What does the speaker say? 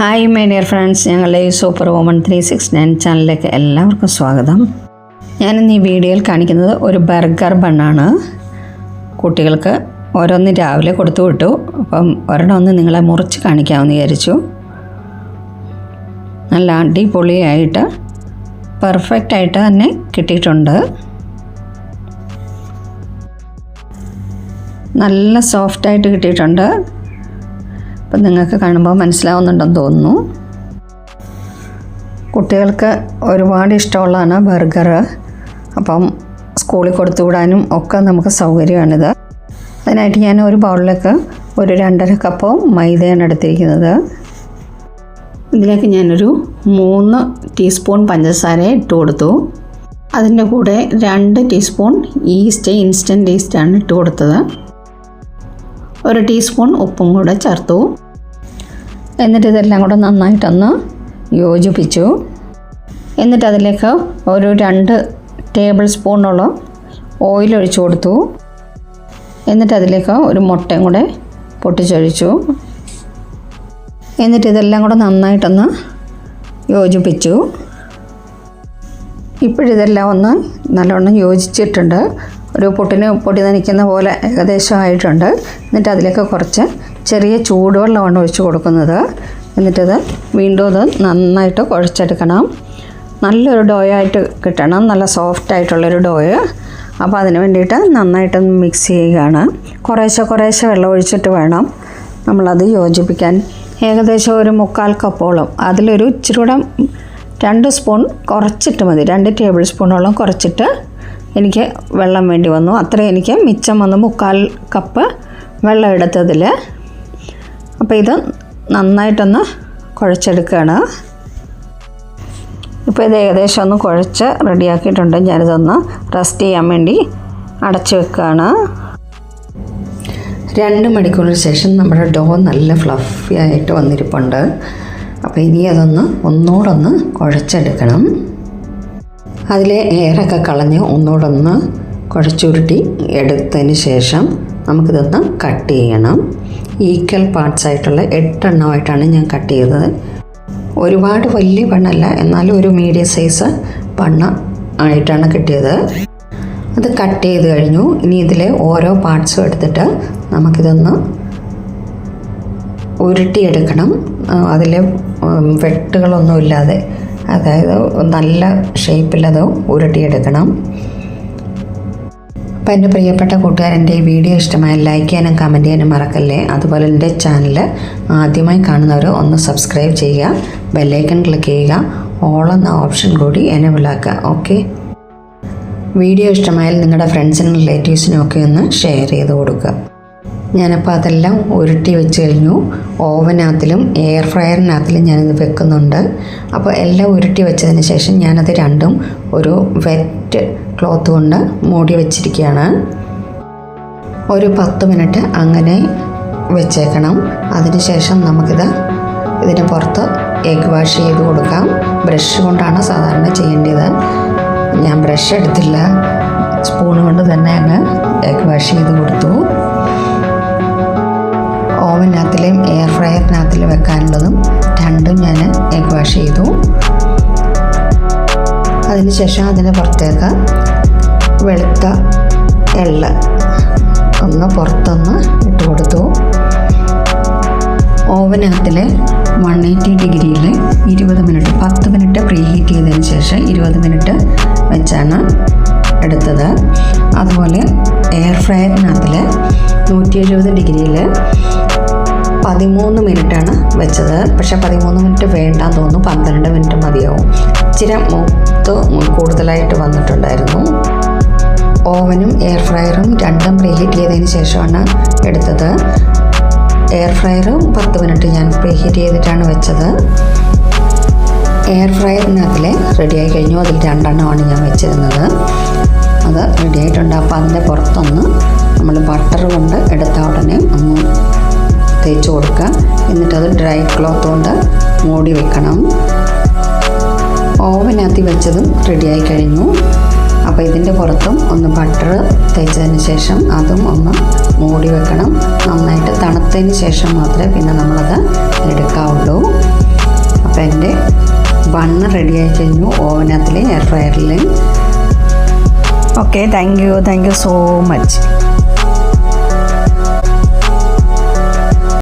Hi my dear friends ഞങ്ങളുടെ ഈ super woman three six nine ചാനലിലേക്ക് എല്ലാവർക്കും സ്വാഗതം. ഞാനിന്ന് ഈ വീഡിയോയിൽ കാണിക്കുന്നത് ഒരു ബർഗർ ബണ്ണാണ് കുട്ടികൾക്ക് ഓരോന്ന് രാവിലെ കൊടുത്തു വിട്ടു. അപ്പം ഒരെണ്ണം ഒന്ന് നിങ്ങളെ മുറിച്ച് കാണിക്കാമെന്ന് വിചാരിച്ചു. നല്ല അടിപൊളിയായിട്ട് പെർഫെക്റ്റ് ആയിട്ട് തന്നെ കിട്ടിയിട്ടുണ്ട്. നല്ല സോഫ്റ്റായിട്ട് കിട്ടിയിട്ടുണ്ട്. അപ്പം നിങ്ങൾക്ക് കാണുമ്പോൾ മനസ്സിലാവുന്നുണ്ടെന്ന് തോന്നുന്നു. കുട്ടികൾക്ക് ഒരുപാട് ഇഷ്ടമുള്ളതാണ് ബർഗർ. അപ്പം സ്കൂളിൽ കൊടുത്തു വിടാനും ഒക്കെ നമുക്ക് സൗകര്യമാണിത്. അതിനായിട്ട് ഞാൻ ഒരു ബൗളിലേക്ക് ഒരു രണ്ടര കപ്പ് മൈദയാണ് എടുത്തിരിക്കുന്നത്. ഇതിലേക്ക് ഞാനൊരു മൂന്ന് ടീസ്പൂൺ പഞ്ചസാര ഇട്ട് കൊടുത്തു. അതിന്റെ കൂടെ രണ്ട് ടീസ്പൂൺ ഈസ്റ്റ് ഇൻസ്റ്റന്റ് ഈസ്റ്റാണ് ഇട്ട് കൊടുത്തത്. ഒരു ടീസ്പൂൺ ഉപ്പും കൂടെ ചേർത്തു. എന്നിട്ട് ഇതെല്ലാം കൂടെ നന്നായിട്ടൊന്ന് യോജിപ്പിച്ചു. എന്നിട്ട് അതിലേക്ക് ഒരു രണ്ട് ടേബിൾ സ്പൂണോളം ഓയിൽ ഒഴിച്ചു കൊടുത്തു. എന്നിട്ട് അതിലേക്ക് ഒരു മുട്ടയും കൂടെ പൊട്ടിച്ചൊഴിച്ചു. എന്നിട്ട് ഇതെല്ലാം കൂടെ നന്നായിട്ടൊന്ന് യോജിപ്പിച്ചു. ഇപ്പോഴിതെല്ലാം ഒന്ന് നല്ലവണ്ണം യോജിച്ചിട്ടുണ്ട്. ഒരു പൊട്ടിന് പൊട്ടി നനയ്ക്കുന്ന പോലെ ഏകദേശം ആയിട്ടുണ്ട് എന്നിട്ട് അതിലേക്ക് കുറച്ച് ചെറിയ ചൂടുവെള്ളമാണ് ഒഴിച്ച് കൊടുക്കുന്നത്. എന്നിട്ടത് വീണ്ടും അത് നന്നായിട്ട് കുഴച്ചെടുക്കണം. നല്ലൊരു ഡോയായിട്ട് കിട്ടണം. നല്ല സോഫ്റ്റ് ആയിട്ടുള്ളൊരു ഡോയ് അപ്പോൾ അതിന് വേണ്ടിയിട്ട് നന്നായിട്ടൊന്ന് മിക്സ് ചെയ്യുകയാണ്. കുറേശ്ശെ കുറേശ്ശെ വെള്ളം ഒഴിച്ചിട്ട് വേണം നമ്മളത് യോജിപ്പിക്കാൻ. ഏകദേശം ഒരു മുക്കാൽ കപ്പോളം. അതിലൊരു ഇച്ചിരി കൂടെ രണ്ട് സ്പൂൺ കുറച്ചിട്ട് മതി. രണ്ട് ടേബിൾ സ്പൂണോളം കുറച്ചിട്ട് എനിക്ക് വെള്ളം വേണ്ടി വന്നു. അത്രയും എനിക്ക് മിച്ചം വന്നു. മുക്കാൽ കപ്പ് വെള്ളം എടുത്തതിൽ അപ്പോൾ ഇത് നന്നായിട്ടൊന്ന് കുഴച്ചെടുക്കുകയാണ് ഇപ്പോൾ ഇത് ഏകദേശം ഒന്ന് കുഴച്ച് റെഡിയാക്കിയിട്ടുണ്ട്. ഞാനിതൊന്ന് റെസ്റ്റ് ചെയ്യാൻ വേണ്ടി അടച്ചു വെക്കുകയാണ് രണ്ട് മണിക്കൂറിന് ശേഷം നമ്മുടെ ഡോ നല്ല ഫ്ലഫി ആയിട്ട് വന്നിരിപ്പുണ്ട്. അപ്പോൾ ഇനി അതൊന്ന് ഒന്നുകൂടൊന്ന് കുഴച്ചെടുക്കണം. അതിലെ എയറൊക്കെ കളഞ്ഞ് ഒന്നുകൂടൊന്ന് കുഴച്ചുരുട്ടി എടുത്തതിന് ശേഷം നമുക്കിതൊന്ന് കട്ട് ചെയ്യണം. ഈക്വൽ പാർട്സ് ആയിട്ടുള്ള എട്ടെണ്ണമായിട്ടാണ് ഞാൻ കട്ട് ചെയ്തത്. ഒരുപാട് വലിയ പണ്ണല്ല എന്നാലും ഒരു മീഡിയം സൈസ് പണ്ണ ആയിട്ടാണ് കിട്ടിയത്. അത് കട്ട് ചെയ്ത് കഴിഞ്ഞു. ഇനി ഇതിലെ ഓരോ പാർട്സും എടുത്തിട്ട് നമുക്കിതൊന്ന് ഉരുട്ടിയെടുക്കണം. അതിലെ വെട്ടുകളൊന്നുമില്ലാതെ അതായത് നല്ല ഷേപ്പിലത് ഉരുട്ടിയെടുക്കണം. അപ്പോൾ എന്റെ പ്രിയപ്പെട്ട കൂട്ടുകാരന്റെ ഈ വീഡിയോ ഇഷ്ടമായ ലൈക്ക് ചെയ്യാനും കമന്റ് ചെയ്യാനും മറക്കല്ലേ? അതുപോലെ എന്റെ ചാനൽ ആദ്യമായി കാണുന്നവർ ഒന്ന് സബ്സ്ക്രൈബ് ചെയ്യുക ബെല്ലൈക്കൺ ക്ലിക്ക് ചെയ്യുക ഓൾ എന്ന ഓപ്ഷൻ കൂടി എനേബിൾ ആക്കുക ഓക്കെ വീഡിയോ ഇഷ്ടമായാൽ നിങ്ങളുടെ ഫ്രണ്ട്സിനും റിലേറ്റീവ്സിനും ഒക്കെ ഒന്ന് ഷെയർ ചെയ്ത് കൊടുക്കുക. ഞാനപ്പോൾ അതെല്ലാം ഉരുട്ടി വെച്ച് കഴിഞ്ഞു. ഓവനകത്തിലും എയർ ഫ്രയറിനകത്തിലും ഞാനിത് വെക്കുന്നുണ്ട്. അപ്പോൾ എല്ലാം ഉരുട്ടി വെച്ചതിന് ശേഷം ഞാനത് രണ്ടും ഒരു വെറ്റ് ക്ലോത്ത് കൊണ്ട് മൂടി വെച്ചിരിക്കുകയാണ്. ഒരു പത്ത് മിനിറ്റ് അങ്ങനെ വെച്ചേക്കണം. അതിനുശേഷം നമുക്കിത് ഇതിന് പുറത്ത് എഗ് വാഷ് ചെയ്ത് കൊടുക്കാം. ബ്രഷ് കൊണ്ടാണ് സാധാരണ ചെയ്യേണ്ടത്. ഞാൻ ബ്രഷ് എടുത്തില്ല. സ്പൂൺ കൊണ്ട് തന്നെ അങ്ങ് എഗ് വാഷ് ചെയ്ത് കൊടുത്തു. ഓവനകത്തിലെയും എയർ ഫ്രയറിനകത്തിലും വെക്കാനുള്ളതും രണ്ടും ഞാൻ എഗ് വാഷ് ചെയ്തു. അതിനുശേഷം അതിന് പുറത്തേക്ക് വെളുത്ത എള്ള ഒന്ന് പുറത്തൊന്ന് ഇട്ട് കൊടുത്തു. ഓവനകത്തിൽ വൺ എയ്റ്റി ഡിഗ്രിയിൽ ഇരുപത് മിനിറ്റ് പത്ത് മിനിറ്റ് പ്രീ ഹീറ്റ് ചെയ്തതിന് ശേഷം ഇരുപത് മിനിറ്റ് വെച്ചാണ് എടുത്തത്. അതുപോലെ എയർ ഫ്രയറിനകത്തിൽ നൂറ്റി എഴുപത് ഡിഗ്രിയിൽ പതിമൂന്ന് മിനിറ്റാണ് വെച്ചത്. പക്ഷെ പതിമൂന്ന് മിനിറ്റ് വേണ്ടാന്ന് തോന്നുന്നു. പന്ത്രണ്ട് മിനിറ്റ് മതിയാവും. ഇച്ചിരി മൂത്ത് കൂടുതലായിട്ട് വന്നിട്ടുണ്ടായിരുന്നു. ഓവനും എയർ ഫ്രയറും രണ്ടും പ്രീഹീറ്റ് ചെയ്തതിന് ശേഷമാണ് എടുത്തത്. എയർ ഫ്രയറും പത്ത് മിനിറ്റ് ഞാൻ പ്രീഹീറ്റ് ചെയ്തിട്ടാണ് വെച്ചത്. എയർ ഫ്രയറിനകത്തിൽ റെഡിയായി കഴിഞ്ഞു. അതിൽ രണ്ടെണ്ണമാണ് ഞാൻ വെച്ചിരുന്നത്. അത് റെഡി ആയിട്ടുണ്ട്. അപ്പോൾ അതിന്റെ പുറത്തൊന്ന് നമ്മൾ ബട്ടർ കൊണ്ട് എടുത്ത ഉടനെ ഒന്ന് തേച്ച് കൊടുക്കുക. എന്നിട്ടത് ഡ്രൈ ക്ലോത്ത് കൊണ്ട് മൂടി വെക്കണം. ഓവനകത്ത് വെച്ചതും റെഡിയായി കഴിഞ്ഞു. അപ്പോൾ ഇതിന്റെ പുറത്തും ഒന്ന് ബട്ടർ തേച്ചതിന് ശേഷം അതും ഒന്ന് മൂടി വെക്കണം. നന്നായിട്ട് തണുത്തതിന് ശേഷം മാത്രമേ പിന്നെ നമ്മളത് എടുക്കാവുള്ളൂ. അപ്പോൾ എന്റെ ബണ്ണ് റെഡിയായി കഴിഞ്ഞു. ഓവനകത്തിൽ air ഫ്രയറിൽ okay thank you thank you so much